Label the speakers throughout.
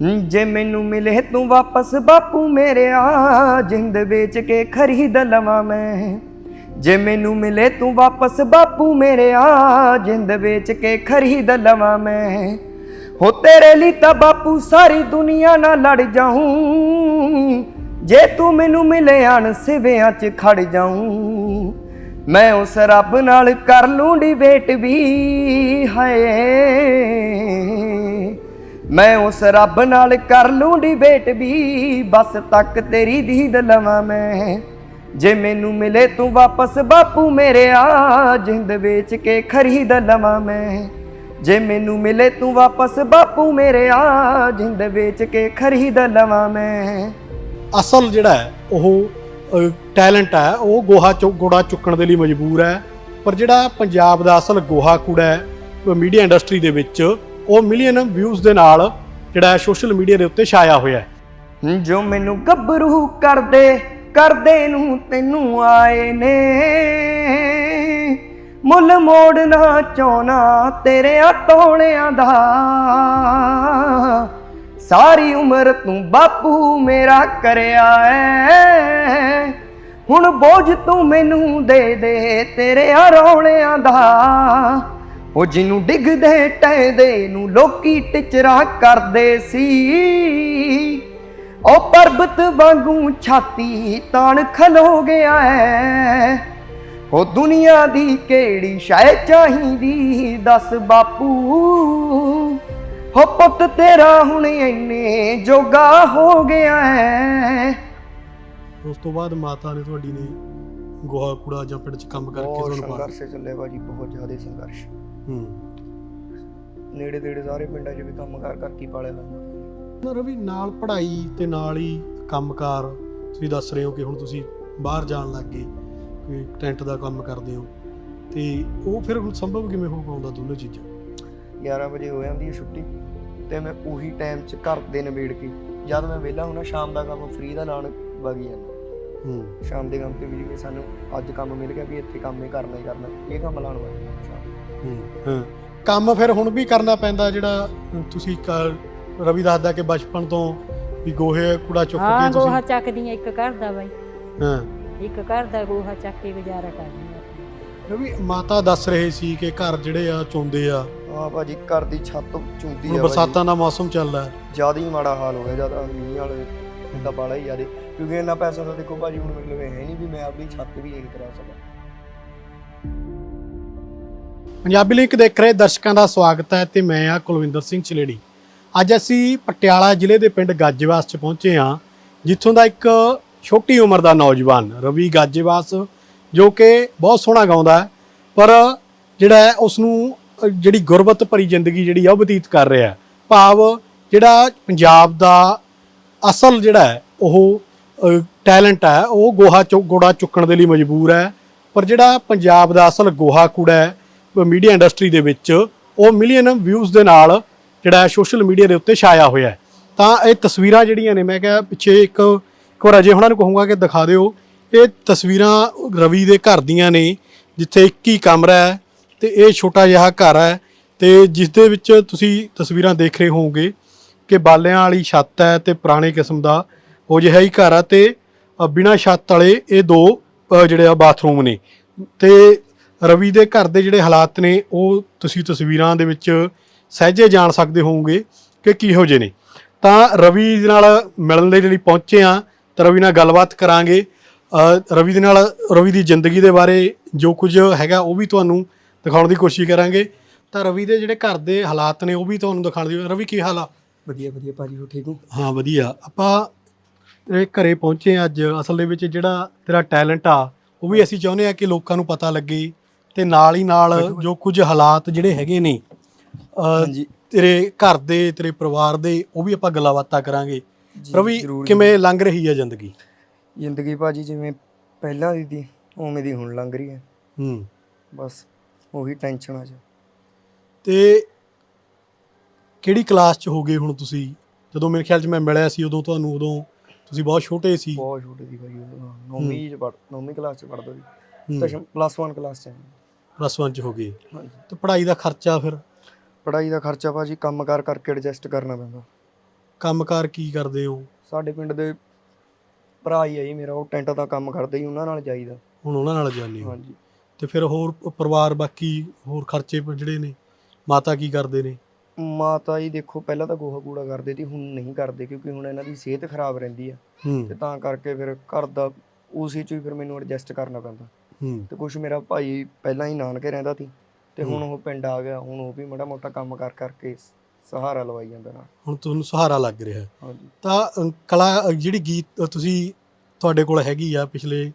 Speaker 1: ਜੇ ਮੈਨੂੰ ਮਿਲੇ ਤੂੰ ਵਾਪਸ ਬਾਪੂ ਮੇਰਿਆ, ਜਿੰਦ ਵੇਚ ਕੇ ਖਰੀਦ ਲਵਾਂ ਮੈਂ। ਜੇ ਮੈਨੂੰ ਮਿਲੇ ਤੂੰ ਵਾਪਸ ਬਾਪੂ ਮੇਰਿਆ, ਜਿੰਦ ਵੇਚ ਕੇ ਖਰੀਦ ਲਵਾਂ ਮੈਂ। ਹੋ ਤੇਰੇ ਲਈ ਤਾਂ ਬਾਪੂ ਸਾਰੀ ਦੁਨੀਆ ਨਾਲ ਲੜ ਜਾਊਂ। ਜੇ ਤੂੰ ਮੈਨੂੰ ਮਿਲੇ ਅਣ ਸਿਵਿਆਂ 'ਚ ਖੜ ਜਾਊਂ, ਮੈਂ ਉਸ ਰੱਬ ਨਾਲ ਕਰ ਲੂੰ ਡਿਬੇਟ ਵੀ, ਹਾਏ। ਮੈਂ ਉਸ ਰੱਬ ਨਾਲ ਕਰ ਲੂੰ ਡਿਬੇਟ ਵੀ, ਬਸ ਤੱਕ ਤੇਰੀ ਦੀਦ ਲਵਾਂ ਮੈਂ। ਜੇ ਮੈਨੂੰ ਮਿਲੇ ਤੂੰ ਵਾਪਸ ਬਾਪੂ ਮੇਰਿਆ ਜਿੰਦ ਵੇਚ ਕੇ ਖਰੀਦ ਲਵਾਂ ਮੈਂ। ਜੇ ਮੈਨੂੰ ਮਿਲੇ ਤੂੰ ਵਾਪਸ ਬਾਪੂ ਮੇਰਿਆ ਜਿੰਦ ਵੇਚ ਕੇ ਖਰੀਦ ਲਵਾਂ ਮੈਂ।
Speaker 2: ਅਸਲ ਜਿਹੜਾ ਹੈ, ਉਹ ਟੈਲੈਂਟ ਹੈ, ਉਹ ਗੋਹਾ ਚੁ, ਗੋੜਾ ਚੁੱਕਣ ਦੇ ਲਈ ਮਜਬੂਰ ਹੈ। ਪਰ ਜਿਹੜਾ ਪੰਜਾਬ ਦਾ ਅਸਲ ਗੋਹਾ ਕੂੜਾ ਹੈ ਮੀਡੀਆ ਇੰਡਸਟਰੀ ਦੇ ਵਿੱਚ ਉਹ ਮਿਲੀਅਨ ਵਿਊਜ਼ ਦੇ ਨਾਲ ਜਿਹੜਾ ਸੋਸ਼ਲ ਮੀਡੀਆ ਦੇ ਉੱਤੇ ਛਾਇਆ ਹੋਇਆ ਹੈ।
Speaker 1: ਜੋ ਮੈਨੂੰ ਗੱਭਰੂ ਕਰਦੇ ਕਰਦੇ ਨੂੰ ਤੈਨੂੰ ਆਏ ਨੇ। ਮੁੱਲ ਮੋੜਨਾ ਚਾਹਣਾ ਤੇਰੇ ਤੋਲਿਆਂ ਦਾ। ਸਾਰੀ ਉਮਰ ਤੂੰ ਬਾਪੂ ਮੇਰਾ ਕਰਿਆ ਐ। ਹੁਣ ਬੋਝ ਤੂੰ ਮੈਨੂੰ ਦੇ ਦੇ ਤੇਰੇ ਰੌਲਿਆਂ ਦਾ। ਉਹ ਜਿਹਨੂੰ ਡਿੱਗਦੇ ਟੈਦੇ ਨੂੰ ਲੋਕੀ ਟਿਚਰਾ ਕਰਦੇ ਸੀ। ਉਹ ਪਰਬਤ ਵਾਂਗੂ ਛਾਤੀ ਤਾਣ ਖਲੋ ਗਿਆ ਹੈ ਉਹ ਦੁਨੀਆ ਦੀ ਕਿਹੜੀ ਸ਼ੈ ਚਾਹੀਦੀ ਦੱਸ ਬਾਪੂ। ਹੋ ਪੁੱਤ ਤੇਰਾ ਹੁਣ ਇੰਨੇ ਜੋਗਾ ਹੋ ਗਿਆ ਹੈ
Speaker 2: ਉਸ ਤੋਂ ਬਾਅਦ ਮਾਤਾ ਨੇ ਤੁਹਾਡੀ ਨੇ ਗੋਹਾ ਕੂੜਾ ਜਾਂ ਪਿੰਡ 'ਚ ਕੰਮ ਕਰਕੇ
Speaker 1: ਬਹੁਤ
Speaker 2: ਤੁਹਾਨੂੰ ਪਾ
Speaker 1: ਸੰਘਰਸ਼ ਚੱਲੇ ਬਾਜੀ ਬਹੁਤ ਜ਼ਿਆਦਾ ਸੰਘਰਸ਼।
Speaker 2: ਹੂੰ।
Speaker 1: ਨੇੜੇ ਤੇੜੇ ਸਾਰੇ ਪਿੰਡਾਂ 'ਚ ਵੀ ਕੰਮ ਕਾਰ ਕਰਕੇ ਪਾਲਿਆ ਜਾਂਦਾ।
Speaker 2: ਨਾ ਰਵੀ ਨਾਲ ਪੜ੍ਹਾਈ ਤੇ ਨਾਲ ਹੀ ਕੰਮਕਾਰ ਤੁਸੀਂ ਦੱਸ ਰਹੇ ਹੋ ਕਿ ਹੁਣ ਤੁਸੀਂ ਬਾਹਰ ਜਾਣ ਲੱਗ ਗਏ ਕੋਈ ਟੈਂਟ ਦਾ ਕੰਮ ਕਰਦੇ ਹੋ। ਤੇ ਉਹ ਫਿਰ ਹੁਣ ਸੰਭਵ ਕਿਵੇਂ ਹੋ ਪਾਉਂਦਾ ਦੋਨੋਂ ਚੀਜ਼ਾਂ?
Speaker 1: 11 ਵਜੇ ਹੋ ਜਾਂਦੀ ਹੈ ਛੁੱਟੀ ਤੇ ਮੈਂ ਉਹੀ ਟਾਈਮ 'ਚ ਘਰ ਦੇ ਨਿਬੇੜ ਕੇ ਜਦ ਮੈਂ ਵਿਹਲਾ ਹੁਣਾ ਸ਼ਾਮ ਦਾ ਕੰਮ ਫ੍ਰੀ ਦਾ ਲਾਉਣ ਵਗ ਜਾਂਦਾ।
Speaker 2: ਹੂੰ।
Speaker 1: ਸ਼ਾਮ ਦੇ ਕੰਮ ਤੇ ਵੀ ਜਿਵੇਂ ਸਾਨੂੰ ਅੱਜ ਕੰਮ ਮਿਲ ਗਿਆ ਵੀ ਇੱਥੇ ਕੰਮ ਹੀ ਕਰਨਾ ਹੀ ਕਰਨਾ ਇਹ ਕੰਮ ਲਾਉਣ ਵਗ ਜਾਂਦਾ ਸ਼ਾਮ।
Speaker 2: ਹੂੰ। ਕੰਮ ਫਿਰ ਹੁਣ ਵੀ ਕਰਨਾ ਪੈਂਦਾ ਜਿਹੜਾ ਤੁਸੀਂ ਕ- ਰਵੀ ਦੱਸਦਾ ਕਿ ਬਚਪਨ ਤੋਂ ਵੀ ਗੋਹੇ ਕੂੜਾ ਚੁੱਕ
Speaker 3: ਹਾਂ
Speaker 2: ਕੇ
Speaker 3: ਗੋਹਾ
Speaker 2: ਤੁਸੀਂ
Speaker 3: ਚੱਕਦੀਆਂ ਇੱਕ ਘਰ ਦਾ ਬਾਈ।
Speaker 2: ਹਾਂ।
Speaker 3: ਇੱਕ ਘਰ ਦਾ ਗੋਹਾ ਚੱਕ ਕੇ ਗੁਜ਼ਾਰਾ ਕਰਦੀ ਆ
Speaker 2: ਰਵੀ ਮਾਤਾ ਦੱਸ ਰਹੇ ਸੀ ਕਿ ਘਰ ਜਿਹੜੇ ਆ ਚੋਂਦੇ ਆ।
Speaker 1: ਹਾਂ ਭਾਜੀ ਘਰ ਦੀ ਛੱਤ ਚੁੰਦੀ
Speaker 2: ਹੁਣ
Speaker 1: ਆ
Speaker 2: ਬਰਸਾਤਾਂ ਦਾ ਮੌਸਮ ਚੱਲਦਾ ਹੈ
Speaker 1: ਜ਼ਿਆਦਾ ਹੀ ਮਾੜਾ ਹਾਲ ਹੋ ਗਿਆ ਜ਼ਿਆਦਾ ਮੀਂਹ ਵਾਲੇ ਦਾ ਬਾਲਾ ਹੀ ਜ਼ਿਆਦੇ ਕਿਉਂਕਿ ਇੰਨਾ ਪੈਸਾ ਤਾਂ ਦੇਖੋ ਭਾਜੀ ਹੁਣ ਮੇਰੇ ਕੋਲ ਹੈ ਨਹੀਂ ਵੀ ਮੈਂ ਆਪਣੀ ਛੱਤ ਵੀ ਇੱਕ ਕਰਾ ਸਕਾਂ।
Speaker 2: ਪੰਜਾਬੀ ਲਿੰਕ ਦੇਖ ਰਹੇ ਦਰਸ਼ਕਾਂ ਦਾ ਸਵਾਗਤ ਹੈ ਤੇ ਮੈਂ ਆ ਕੁਲਵਿੰਦਰ ਸਿੰਘ ਚਲੇੜੀ। ਅੱਜ ਅਸੀਂ ਪਟਿਆਲਾ ਜ਼ਿਲ੍ਹੇ ਦੇ ਪਿੰਡ ਗਾਜੇਵਾਸ 'ਚ ਪਹੁੰਚੇ ਹਾਂ, ਜਿੱਥੋਂ ਦਾ ਇੱਕ ਛੋਟੀ ਉਮਰ ਦਾ ਨੌਜਵਾਨ ਰਵੀ ਗਾਜੇਵਾਸ, ਜੋ ਕਿ ਬਹੁਤ ਸੋਹਣਾ ਗਾਉਂਦਾ ਹੈ, ਪਰ ਜਿਹੜਾ ਹੈ ਉਸ ਨੂੰ ਜਿਹੜੀ ਗੁਰਬਤ ਭਰੀ ਜ਼ਿੰਦਗੀ ਜਿਹੜੀ ਆ ਉਹ ਬਤੀਤ ਕਰ ਰਿਹਾ ਹੈ। ਭਾਵ ਜਿਹੜਾ ਪੰਜਾਬ ਦਾ ਅਸਲ ਜਿਹੜਾ ਹੈ, ਉਹ ਟੈਲੈਂਟ ਹੈ, ਉਹ ਗੋਹਾ ਚੁ ਗੋੜਾ ਚੁੱਕਣ ਦੇ ਲਈ ਮਜਬੂਰ ਹੈ, ਪਰ ਜਿਹੜਾ ਪੰਜਾਬ ਦਾ ਅਸਲ ਗੋਹਾ ਕੂੜਾ ਹੈ ਮੀਡੀਆ ਇੰਡਸਟਰੀ ਦੇ ਵਿੱਚ ਉਹ ਮਿਲੀਅਨ ਵਿਊਜ਼ ਦੇ ਨਾਲ ਜਿਹੜਾ ਸੋਸ਼ਲ ਮੀਡੀਆ ਦੇ ਉੱਤੇ ਛਾਇਆ ਹੋਇਆ ਹੈ। ਤਾਂ ਇਹ ਤਸਵੀਰਾਂ ਜਿਹੜੀਆਂ ਨੇ ਮੈਂ ਕਿਹਾ ਪਿੱਛੇ ਇੱਕ ਇੱਕ ਵਾਰ ਅਜੇ ਉਹਨਾਂ ਨੂੰ ਕਹੂੰਗਾ ਕਿ ਦਿਖਾ ਦਿਓ। ਇਹ ਤਸਵੀਰਾਂ ਰਵੀ ਦੇ ਘਰ ਦੀਆਂ ਨੇ ਜਿੱਥੇ ਇੱਕ ਹੀ ਕਮਰਾ ਹੈ ਤੇ ਇਹ ਛੋਟਾ ਜਿਹਾ ਘਰ ਹੈ ਤੇ ਜਿਸ ਦੇ ਵਿੱਚ ਤੁਸੀਂ ਤਸਵੀਰਾਂ ਦੇਖ ਰਹੇ ਹੋਵੋਗੇ ਕਿ ਬਾਲਿਆਂ ਵਾਲੀ ਛੱਤ ਹੈ ਤੇ ਪੁਰਾਣੇ ਕਿਸਮ ਦਾ ਉਹ ਜਿਹਾ ਹੀ ਘਰ ਆ ਤੇ ਅ, ਬਿਨਾਂ ਛੱਤ ਵਾਲੇ ਇਹ ਦੋ ਜਿਹੜੇ ਆ ਬਾਥਰੂਮ ਨੇ। ਤੇ ਰਵੀ ਦੇ ਘਰ ਦੇ ਜਿਹੜੇ ਹਾਲਾਤ ਨੇ ਉਹ ਤੁਸੀਂ ਤਸਵੀਰਾਂ ਦੇ ਵਿੱਚ ਸਹਿਜੇ ਜਾਣ ਸਕਦੇ ਹੋਵੋਗੇ ਕਿ ਕਿਹੋ ਜਿਹੇ ਨੇ। ਤਾਂ ਰਵੀ ਦੇ ਨਾਲ ਮਿਲਣ ਦੇ ਲਈ ਪਹੁੰਚੇ ਆ ਤਾਂ ਰਵੀ ਨਾਲ ਗੱਲਬਾਤ ਕਰਾਂਗੇ। ਰਵੀ ਦੇ ਨਾਲ ਰਵੀ ਦੀ ਜ਼ਿੰਦਗੀ ਦੇ ਬਾਰੇ ਜੋ ਕੁਝ ਹੈਗਾ ਉਹ ਵੀ ਤੁਹਾਨੂੰ ਦਿਖਾਉਣ ਦੀ ਕੋਸ਼ਿਸ਼ ਕਰਾਂਗੇ। ਤਾਂ ਰਵੀ ਦੇ ਜਿਹੜੇ ਘਰ ਦੇ ਹਾਲਾਤ ਨੇ ਉਹ ਵੀ ਤੁਹਾਨੂੰ ਦਿਖਾਉਣ ਦੀ ਰਵੀ ਕੀ ਹਾਲ ਆ?
Speaker 1: ਵਧੀਆ ਵਧੀਆ ਭਾਜੀ ਹੋ ਠੀਕ ਹੋ?
Speaker 2: ਹਾਂ ਵਧੀਆ। ਆਪਾਂ ਤੇਰੇ ਘਰੇ ਪਹੁੰਚੇ ਅੱਜ। ਅਸਲ ਦੇ ਵਿੱਚ ਜਿਹੜਾ ਤੇਰਾ ਟੈਲੈਂਟ ਆ ਉਹ ਵੀ ਅਸੀਂ ਚਾਹੁੰਦੇ ਆ ਕਿ ਲੋਕਾਂ ਨੂੰ ਪਤਾ ਲੱਗੇ ਤੇ ਨਾਲ ਹੀ ਨਾਲ ਜੋ ਕੁਝ ਹਾਲਾਤ ਜਿਹੜੇ ਹੈਗੇ ਨੇ
Speaker 1: ਹਾਂਜੀ।
Speaker 2: ਤੇਰੇ ਘਰ ਦੇ ਤੇਰੇ ਪਰਿਵਾਰ ਦੇ ਉਹ ਵੀ ਆਪਾਂ ਗੱਲਾਂ ਬਾਤਾਂ ਕਰਾਂਗੇ। ਰਵੀ ਕਿਵੇਂ ਲੰਘ ਰਹੀ ਹੈ ਜ਼ਿੰਦਗੀ?
Speaker 1: ਜ਼ਿੰਦਗੀ ਭਾਜੀ ਜਿਵੇਂ ਪਹਿਲਾਂ ਦੀ ਸੀ ਉਵੇਂ ਦੀ ਹੁਣ ਲੰਘ ਰਹੀ ਹੈ।
Speaker 2: ਹੂੰ।
Speaker 1: ਬਸ ਉਹੀ ਟੈਨਸ਼ਨ ਆ ਜੀ
Speaker 2: ਤੇ ਕਿਹੜੀ ਕਲਾਸ 'ਚ ਹੋਗੇ ਹੁਣ ਤੁਸੀਂ? ਜਦੋਂ ਮੇਰੇ ਖਿਆਲ 'ਚ ਮੈਂ ਮਿਲਿਆ ਸੀ ਉਦੋਂ ਤੁਹਾਨੂੰ ਉਦੋਂ ਤੁਸੀਂ ਬਹੁਤ ਛੋਟੇ ਸੀ।
Speaker 1: ਬਹੁਤ ਛੋਟੇ ਸੀ ਭਾਜੀ ਉਦੋਂ। ਨੌਵੀਂ ਚ ਪੜ ਨੌਵੀਂ ਕਲਾਸ ਚ ਪੜਦਾ ਸੀ।
Speaker 2: ਹੂੰ,
Speaker 1: ਦਸ਼ਮ ਪਲੱਸ 1 ਕਲਾਸ ਚ। ਹਾਂ।
Speaker 2: ਪਲੱਸ 1 'ਚ ਹੋਗੇ
Speaker 1: ਹਾਂਜੀ।
Speaker 2: ਤੇ ਪੜ੍ਹਾਈ ਦਾ ਖਰਚਾ ਫਿਰ?
Speaker 1: ਪੜਾਈ ਦਾ ਖਰਚਾ ਭਾਜੀ ਕੰਮ ਕਾਰ ਕਰਕੇ ਐਡਜਸਟ ਕਰਨਾ ਪੈਂਦਾ।
Speaker 2: ਕੰਮਕਾਰ ਕੀ ਕਰਦੇ ਹੋ?
Speaker 1: ਸਾਡੇ ਪਿੰਡ ਦੇ ਭਰਾ ਹੀ ਆ ਜੀ ਮੇਰਾ ਉਹ ਟੈਂਟ ਦਾ ਕੰਮ ਕਰਦੇ ਜੀ ਉਹਨਾਂ ਨਾਲ ਜਾਈਦਾ।
Speaker 2: ਹੁਣ ਉਹਨਾਂ ਨਾਲ ਜਾਂਦੇ ਹੋ?
Speaker 1: ਹਾਂਜੀ।
Speaker 2: ਤੇ ਫਿਰ ਹੋਰ ਪਰਿਵਾਰ ਬਾਕੀ ਹੋਰ ਖਰਚੇ ਜਿਹੜੇ ਨੇ ਮਾਤਾ ਕੀ ਕਰਦੇ ਨੇ?
Speaker 1: ਮਾਤਾ ਜੀ ਦੇਖੋ ਪਹਿਲਾਂ ਤਾਂ ਗੋਹਾ ਕੂੜਾ ਕਰਦੇ ਸੀ ਹੁਣ ਨਹੀਂ ਕਰਦੇ ਕਿਉਂਕਿ ਹੁਣ ਇਹਨਾਂ ਦੀ ਸਿਹਤ ਖਰਾਬ ਰਹਿੰਦੀ ਆ।
Speaker 2: ਹੂੰ।
Speaker 1: ਤੇ ਤਾਂ ਕਰਕੇ ਫਿਰ ਘਰ ਦਾ ਉਸੇ ਚ ਹੀ ਫਿਰ ਮੈਨੂੰ ਐਡਜਸਟ ਕਰਨਾ ਪੈਂਦਾ।
Speaker 2: ਹੂੰ
Speaker 1: ਤੇ ਕੁਝ ਮੇਰਾ ਭਾਈ ਪਹਿਲਾਂ ਹੀ ਨਾਨਕੇ ਰਹਿੰਦਾ ਸੀ ਤੇ ਹੁਣ। ਉਹ ਪਿੰਡ ਆ ਗਿਆ ਹੁਣ ਉਹ ਵੀ ਮਾੜਾ ਮੋਟਾ ਕੰਮ ਕਰ ਕਰਕੇ ਸਹਾਰਾ ਲਵਾਈ ਜਾਂਦਾ ਨਾਲ।
Speaker 2: ਹੁਣ ਤੁਹਾਨੂੰ ਸਹਾਰਾ ਲੱਗ ਰਿਹਾ। ਹੈ। ਤਾਂ ਅ, ਕਲਾ ਅ, ਜਿਹੜੀ ਗੀਤ ਅ, ਤੁਸੀਂ ਤੁਹਾਡੇ ਕੋਲ ਹੈਗੀ ਆ ਪਿਛਲੇ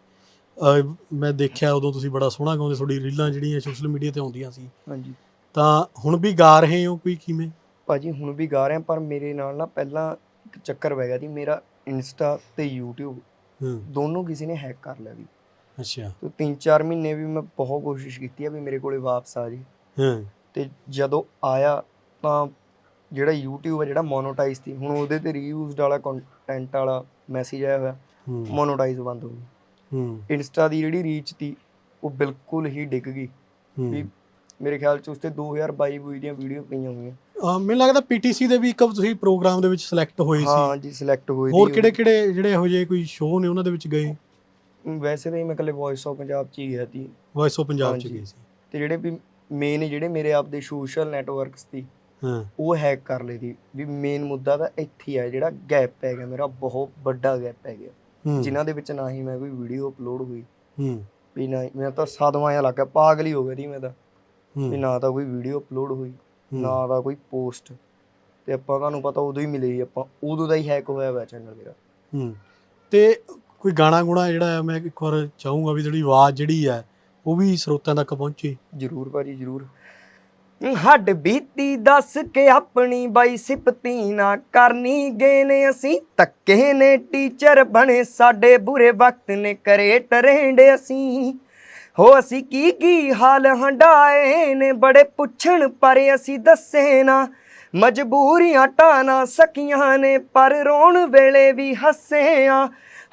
Speaker 2: ਅ, ਮੈਂ ਦੇਖਿਆ ਉਦੋਂ ਤੁਸੀਂ ਬੜਾ ਸੋਹਣਾ ਗਾਉਂਦੇ ਤੁਹਾਡੀ ਰੀਲਾਂ ਜਿਹੜੀਆਂ ਸੋਸ਼ਲ ਮੀਡੀਆ ਤੇ ਆਉਂਦੀਆਂ ਸੀ।
Speaker 1: ਹਾਂਜੀ।
Speaker 2: ਤਾਂ ਹੁਣ ਵੀ ਗਾ ਰਹੇ ਹੋ ਕੋਈ ਕਿਵੇਂ?
Speaker 1: ਭਾਜੀ ਹੁਣ ਵੀ ਗਾ ਰਿਹਾ ਪਰ ਮੇਰੇ ਨਾਲ ਨਾ ਪਹਿਲਾਂ ਇੱਕ ਚੱਕਰ ਪੈ ਗਿਆ ਸੀ ਮੇਰਾ ਇੰਸਟਾ ਤੇ YouTube
Speaker 2: ਹੂੰ।
Speaker 1: ਦੋਨੋਂ ਕਿਸੇ ਨੇ ਹੈਕ ਕਰ ਲਿਆ ਵੀ
Speaker 2: ਅੱਛਾ।
Speaker 1: ਤੇ 3-4 ਮਹੀਨੇ ਵੀ ਮੈਂ ਬਹੁਤ ਕੋਸ਼ਿਸ਼ ਕੀਤੀ ਆ ਵੀ ਮੇਰੇ ਕੋਲੇ ਵਾਪਸ ਆ ਜੇ।
Speaker 2: ਹਾਂ।
Speaker 1: ਤੇ ਜਦੋਂ ਆਇਆ ਤਾਂ ਜਿਹੜਾ YouTube ਆ ਜਿਹੜਾ ਮੋਨੋਟਾਈਜ਼ ਸੀ ਹੁਣ ਉਹਦੇ ਤੇ ਰੀਯੂਜ਼ਡ ਵਾਲਾ ਕੰਟੈਂਟ ਵਾਲਾ ਮੈਸੇਜ ਆਇਆ ਹੋਇਆ
Speaker 2: ਹੂੰ।
Speaker 1: ਮੋਨੋਟਾਈਜ਼ ਬੰਦ ਹੋ ਗਈ।
Speaker 2: ਹੂੰ।
Speaker 1: ਇੰਸਟਾ ਦੀ ਜਿਹੜੀ ਰੀਚ ਸੀ ਉਹ ਬਿਲਕੁਲ ਹੀ ਡਿੱਗ ਗਈ। ਵੀ
Speaker 2: ਹੂੰ
Speaker 1: ਮੇਰੇ ਖਿਆਲ ਚ ਉਸ ਤੇ 2022 ਬੂਈ ਦੀਆਂ ਵੀਡੀਓ ਪਈਆਂ ਹੋਈਆਂ।
Speaker 2: ਅ, ਮੈਨੂੰ ਲੱਗਦਾ ਪੀਟੀਸੀ ਦੇ ਵੀ ਇੱਕ ਤੁਸੀਂ ਪ੍ਰੋਗਰਾਮ ਦੇ ਵਿੱਚ ਸਿਲੈਕਟ ਹੋਏ
Speaker 1: ਹਾਂ
Speaker 2: ਸੀ
Speaker 1: ਜੀ ਸਿਲੈਕਟ
Speaker 2: ਹੋਰ
Speaker 1: ਸੀ।
Speaker 2: ਕਿਹੜੇ ਕਿਹੜੇ ਜਿਹੜੇ ਇਹੋ ਜਿਹੇ ਕੋਈ ਸ਼ੋਅ ਨੇ ਉਹਨਾਂ ਦੇ ਵਿੱਚ ਗਏ?
Speaker 1: ਵੈਸੇ ਤਾਂ ਜੀ ਮੈਂ ਇਕੱਲੇ ਵੌਇਸ ਆਫ ਪੰਜਾਬ ਚ ਹੀ ਗਿਆ ਸੀ।
Speaker 2: ਵੌਇਸ ਆਫ ਪੰਜਾਬ ਚ
Speaker 1: ਹਾਂਜੀ।
Speaker 2: ਸੀ।
Speaker 1: ਤੇ ਜਿਹੜੇ ਵੀ ਮੇਨ ਜਿਹੜੇ ਮੇਰੇ ਆਪ ਦੇ ਸੋਸ਼ਲ ਨੈਟਵਰਕਸ ਸੀ
Speaker 2: ਹਾਂ।
Speaker 1: ਉਹ ਹੈਕ ਕਰ ਲਈ ਸੀ। ਵੀ ਮੇਨ ਮੁੱਦਾ ਤਾਂ ਇੱਥੇ ਹੀ ਆ ਜਿਹੜਾ ਗੈਪ ਪੈ ਗਿਆ ਮੇਰਾ ਬਹੁਤ ਵੱਡਾ ਗੈਪ ਪੈ ਗਿਆ।
Speaker 2: ਹੂੰ।
Speaker 1: ਜਿਨ੍ਹਾਂ ਦੇ ਵਿੱਚ ਨਾ ਹੀ ਮੈਂ ਕੋਈ ਵੀਡੀਓ ਅਪਲੋਡ ਹੋਈ।
Speaker 2: ਹੂੰ।
Speaker 1: ਵੀ ਨਾ ਮੈਂ ਤਾਂ ਸਦਮਾ ਜਿਹਾ ਲੱਗਾ ਪਾਗਲ ਹੀ ਹੋ ਗਿਆ ਸੀ ਮੈਂ ਤਾਂ। ਵੀ
Speaker 2: ਹੂੰ
Speaker 1: ਨਾ ਤਾਂ ਕੋਈ ਵੀਡੀਓ ਅਪਲੋਡ ਹੋਈ ਨਾ ਤਾਂ ਕੋਈ ਪੋਸਟ ਤੇ ਆਪਾਂ ਤੁਹਾਨੂੰ ਪਤਾ ਉਦੋਂ ਹੀ ਮਿਲੇ ਸੀ ਆਪਾਂ ਉਦੋਂ ਦਾ ਹੀ ਹੈਕ ਹੋਇਆ ਹੋਇਆ ਚੈਨਲ ਮੇਰਾ।
Speaker 2: ਹੂੰ। ਤੇ ਕੋਈ ਗਾਣਾ ਗੁਣਾ ਜਿਹੜਾ ਹੈ, ਮੈਂ ਇੱਕ ਵਾਰ ਚਾਹੂੰਗਾ ਵੀ ਜਿਹੜੀ ਆਵਾਜ਼ ਜਿਹੜੀ ਹੈ, ਉਹ ਵੀ ਸਰੋਤਿਆਂ ਤੱਕ ਪਹੁੰਚੇ।
Speaker 1: ਜਰੂਰ ਭਾਜੀ, ਜਰੂਰ। ਹੱਡ ਬੀਤੀ ਦੱਸ ਕੇ ਆਪਣੀ ਬਾਈ ਸਿਪਤੀ ਨਾ ਕਰਨੀ ਗਏ ਨੇ ਅਸੀਂ ਤੱਕੇ ਨੇ ਟੀਚਰ ਬਣੇ ਸਾਡੇ ਬੁਰੇ ਵਕਤ ਨੇ ਕਰੇ ਟਰੇਂਡ ਅਸੀਂ। ਹੋ ਅਸੀਂ ਕੀ ਕੀ ਹਾਲ ਹੰਡਾਏ ਨੇ, ਬੜੇ ਪੁੱਛਣ ਪਰ ਅਸੀਂ ਦੱਸੇ ਨਾ। ਮਜਬੂਰੀਆਂ ਟਾਣਾ ਸਕੀਆਂ ਨੇ, ਪਰ ਰੋਣ ਵੇਲੇ ਵੀ ਹੱਸੇ ਆ।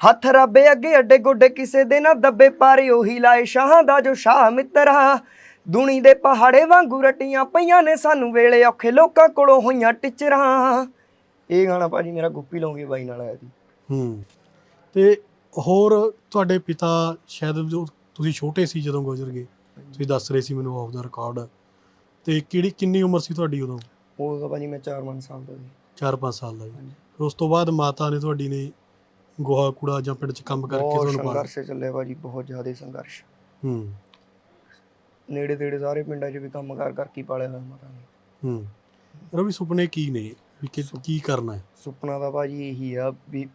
Speaker 1: ਹੱਥ ਰੱਬ ਅੱਗੇ ਅੱਡੇ ਗੋਡੇ ਕਿਸੇ ਦੇ ਨਾ ਦੱਬੇ ਪਰ ਉਹੀ ਲਾਏ ਸ਼ਾਹਾਂ ਦਾ ਜੋ ਸ਼ਾਹ ਮਿੱਤਰਾ ਦੁਨੀ ਦੇ ਪਹਾੜੇ ਵਾਂਗੂ ਰਟੀਆਂ ਪਈਆਂ ਨੇ ਸਾਨੂੰ ਵੇਲੇ ਔਖੇ ਲੋਕਾਂ ਕੋਲੋਂ ਹੋਈਆਂ ਟਿਚਰਾਂ। ਇਹ ਗਾਣਾ ਭਾਜੀ ਮੇਰਾ ਗੁੱਪੀ ਲੌਂਗੀ ਬਾਈ ਨਾਲ ਆਇਆ ਸੀ।
Speaker 2: ਹੂੰ। ਤੇ ਹੋਰ ਤੁਹਾਡੇ ਪਿਤਾ ਸ਼ਾਇਦ ਜੋ ਤੁਸੀਂ ਛੋਟੇ ਸੀ ਜਦੋਂ ਗੁਜ਼ਰ ਗਏ ਤੁਸੀਂ ਦੱਸ ਰਹੇ ਸੀ ਮੈਨੂੰ ਆਫ ਦਾ ਰਿਕਾਰਡ ਤੇ ਕਿਹੜੀ ਕਿੰਨੀ ਉਮਰ ਸੀ ਤੁਹਾਡੀ ਉਦੋਂ?
Speaker 1: ਉਹ ਤਾਂ ਭਾਜੀ ਮੈਂ 4-5 ਸਾਲ ਦਾ ਸੀ।
Speaker 2: 4-5 ਸਾਲ ਦਾ ਜੀ। ਉਸ ਤੋਂ ਬਾਅਦ ਮਾਤਾ ਨੇ ਤੁਹਾਡੀ ਨੇ ਗੋਹਾ ਕੂੜਾ ਜਾਂ ਪਿੰਡ 'ਚ ਕੰਮ ਕਰਕੇ
Speaker 1: ਬਹੁਤ
Speaker 2: ਤੁਹਾਨੂੰ ਪਾਲਿਆ
Speaker 1: ਸੰਘਰਸ਼ ਚੱਲਿਆ ਭਾਜੀ ਬਹੁਤ ਜ਼ਿਆਦਾ ਸੰਘਰਸ਼।
Speaker 2: ਹੂੰ।
Speaker 1: ਨੇੜੇ ਤੇੜੇ ਸਾਰੇ ਪਿੰਡਾਂ 'ਚ ਵੀ ਕੰਮ ਕਰ ਕਰ ਕੀ ਪਾਲਿਆ ਹੋਇਆ ਮਾਤਾ ਨੇ।
Speaker 2: ਹੂੰ। ਰਵੀ ਸੁਪਨੇ ਕੀ ਨੇ? ਵੀ ਕਿ- ਕੀ ਕਰਨਾ ਹੈ?
Speaker 1: ਸੁਪਨਾ ਤਾਂ ਭਾਜੀ ਇਹੀ ਆ ਵੀ